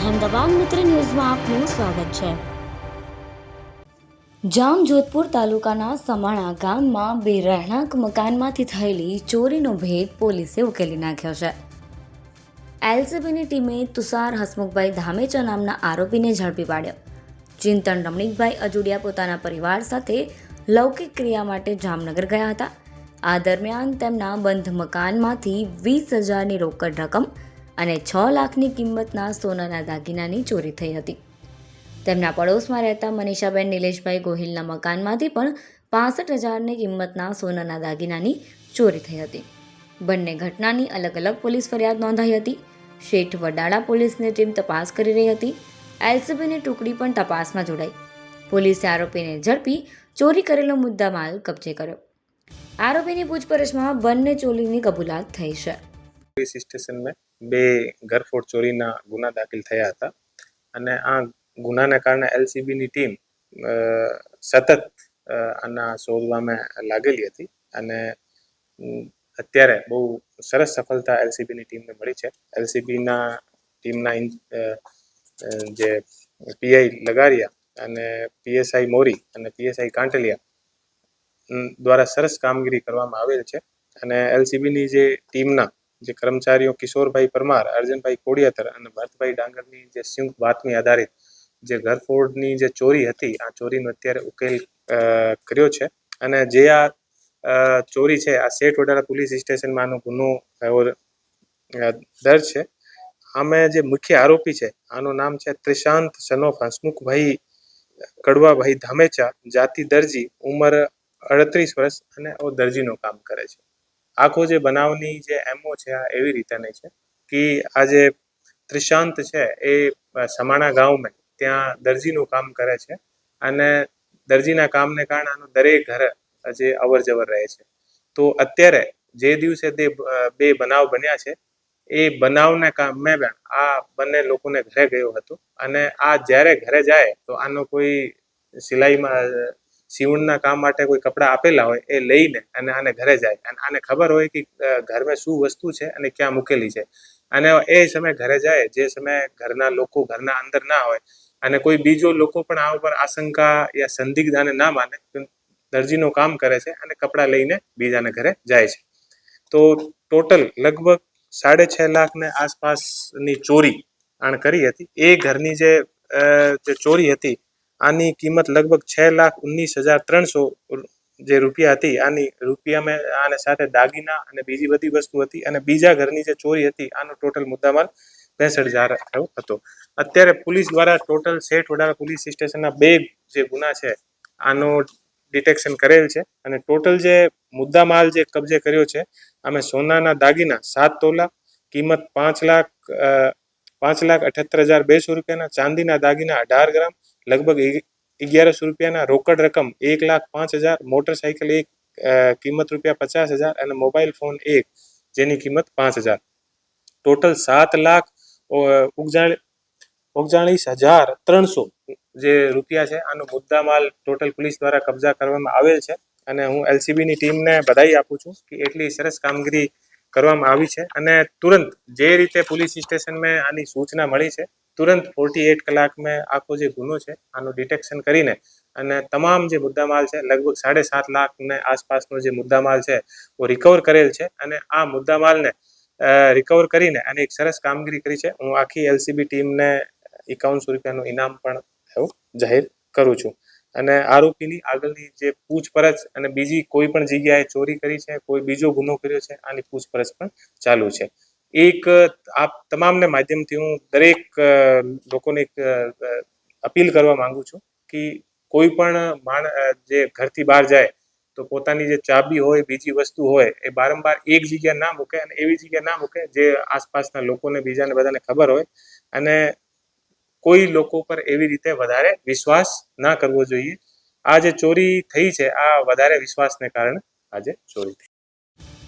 અહેમદાબાદ મિત્ર ન્યૂઝમાં આપનું સ્વાગત છે. જામજોધપુર તાલુકાના સમાણા ગામમાં બે રહેણાંક મકાનમાંથી થયેલી ચોરીનો ભેદ પોલીસે ઉકેલી નાખ્યો છે. એલસીબીની ટીમે તુષાર હસમુખભાઈ ધામેચા નામના આરોપીને ઝડપી પાડ્યો. ચિંતન રમણીકભાઈ અજુડિયા પોતાના પરિવાર સાથે લૌકિક ક્રિયા માટે જામનગર ગયા હતા. આ દરમિયાન તેમના બંધ મકાનમાંથી વીસ હજારની રોકડ રકમ અને છ લાખની કિંમતના સોનાના દાગીનાની ચોરી થઈ હતી. તેમના પડોશમાં રહેતા મનીષાબેન નિલેશભાઈ ગોહિલના મકાનમાંથી પણ પાસઠ હજારની કિંમતના સોનાના દાગીનાની ચોરી થઈ હતી. બંને ઘટનાની અલગ અલગ પોલીસ ફરિયાદ નોંધાઈ હતી. શેઠ વડાળા પોલીસની ટીમ તપાસ કરી રહી હતી. એલસીબીની ટુકડી પણ તપાસમાં જોડાઈ. પોલીસે આરોપીને ઝડપી ચોરી કરેલો મુદ્દામાલ કબજે કર્યો. આરોપીની પૂછપરછમાં બંને ચોરીની કબૂલાત થઈ છે. પોલીસ સ્ટેશનમાં બે ઘરફોડ ચોરીના ગુના દાખલ થયા હતા. અને આ ગુનાને કારણે એલસીબીની ટીમ સતત આના શોધવામાં લાગેલી હતી. અને અત્યારે બહુ સરસ સફળતા એલસીબીની ટીમને મળી છે. એલસીબીના ટીમના જે પીઆઈ લગારિયા અને પીએસઆઈ મોરી અને પીએસઆઈ કાંટલિયા દ્વારા સરસ કામગીરી કરવામાં આવેલ છે. અને એલસીબીની જે ટીમના જે કર્મચારીઓ કિશોરભાઈ પરમાર, અર્જનભાઈ કોડિયાતર અને ભરતભાઈ ડાંગરની જે સંયુક્ત બાતમી આધારિત જે ઘરફોડની જે ચોરી હતી, આ ચોરીનો અત્યારે ઉકેલ કર્યો છે. અને જે આ ચોરી છે, આ શેઠ વડાળા પોલીસ સ્ટેશનમાં આનો ગુનો દર છે. આમે જે મુખ્ય આરોપી છે, આનું નામ છે ત્રિશાંત સનોફ હસમુખભાઈ કડવાભાઈ ધામેચા, જાતિ દરજી, ઉંમર અડત્રીસ વર્ષ અને દરજીનું કામ કરે છે. આખો જે બનાવની જે એમઓ છે, આ એવી રીતેની છે કે આ જે ત્રિશાંત છે, એ સમાણા ગામમાં ત્યાં દરજીનું કામ કરે છે અને દરજીના કામને કારણે આનું દરેક ઘર જે અવર જવર રહે છે. તો અત્યારે જે દિવસે તે બે બનાવ બન્યા છે, એ બનાવને કામે પણ આ બંને લોકોને ઘરે ગયો હતો અને આ જ્યારે ઘરે જાય તો આનો કોઈ સિલાઈમાં સીવણના કામ માટે કોઈ કપડાં આપેલા હોય એ લઈને અને આને ઘરે જાય. અને આને ખબર હોય કે ઘરમાં શું વસ્તુ છે અને ક્યાં મૂકેલી છે. અને એ સમયે ઘરે જાય, જે સમયે ઘરના લોકો ઘરના અંદર ના હોય અને કોઈ બીજો લોકો પણ આ ઉપર આશંકા યા સંદિગ્ધાને ના માને દરજીનું કામ કરે છે અને કપડાં લઈને બીજાને ઘરે જાય છે. તો ટોટલ લગભગ સાડે છ લાખને આસપાસની ચોરી આણ કરી હતી. એ ઘરની જે ચોરી હતી આની કિંમત લગભગ છ લાખ ઉન્નીસ હજાર ત્રણસો જે રૂપિયા હતી. આની રૂપિયામાં આને સાથે દાગીના અને બીજી બધી વસ્તુ હતી અને બીજા ઘરની જે ચોરી હતી, આનો ટોટલ મુદ્દામાલ ત્રેસઠ હજાર થયો હતો. અત્યારે પોલીસ દ્વારા ટોટલ શેઠ વડાળા પોલીસ સ્ટેશનના બે જે ગુના છે, આનો ડિટેક્શન કરેલ છે અને ટોટલ જે મુદ્દામાલ જે કબજે કર્યો છે, અમે સોનાના દાગીના સાત તોલા, કિંમત પાંચ લાખ પાંચ લાખ અઠ્યોતેર હજાર બેસો રૂપિયાના ચાંદીના દાગીના અઢાર ગ્રામ લગભગ અગિયારસો રૂપિયાના રોકડ રકમ, એક લાખ પાંચ હજાર, મોટરસાયકલ એક કિંમત રૂપિયા પચાસ હજાર અને મોબાઈલ ફોન એક, જેની કિંમત પાંચ હજાર. ટોટલ સાત લાખ ઓગણચાળીસ હજાર ત્રણસો જે રૂપિયા છે. આનો મુદ્દામાલ ટોટલ પોલીસ દ્વારા કબજા કરવામાં આવેલ છે અને હું એલસીબીની ટીમને બધાઈ આપું છું કે એટલી સરસ કામગીરી કરવામાં આવી છે અને તુરંત જે રીતે પોલીસ સ્ટેશનમાં આની સૂચના મળી છે તુરંત ફોર્ટી એટ કલાકમાં આખો જે ગુનો છે, આનું ડિટેક્શન કરીને અને તમામ જે મુદ્દામાલ છે, લગભગ સાડે સાત લાખને આસપાસનો જે મુદ્દામાલ છે એ રિકવર કરેલ છે અને આ મુદ્દામાલને રિકવર કરીને અને એક સરસ કામગીરી કરી છે. હું આખી એલસીબી ટીમને એકાવનસો રૂપિયાનું ઇનામ પણ એવું જાહેર કરું છું. અને આરોપીની આગળની જે પૂછપરછ અને બીજી કોઈ પણ જગ્યાએ ચોરી કરી છે, કોઈ બીજો ગુનો કર્યો છે, આની પૂછપરછ પણ ચાલુ છે. એક, આપ તમામને માધ્યમથી હું દરેક લોકોને એક અપીલ કરવા માંગુ છું કે કોઈ પણ માણ જે ઘરથી બહાર જાય તો પોતાની જે ચાબી હોય, બીજી વસ્તુ હોય, એ બારંબાર એક જગ્યા ના મૂકે અને એવી જગ્યા ના મૂકે જે આસપાસના લોકોને બીજાને બધાને ખબર હોય અને કોઈ લોકો પર એવી રીતે વધારે વિશ્વાસ ના કરવો જોઈએ. આ જે ચોરી થઈ છે, આ વધારે વિશ્વાસને કારણે આજે ચોરી થઈ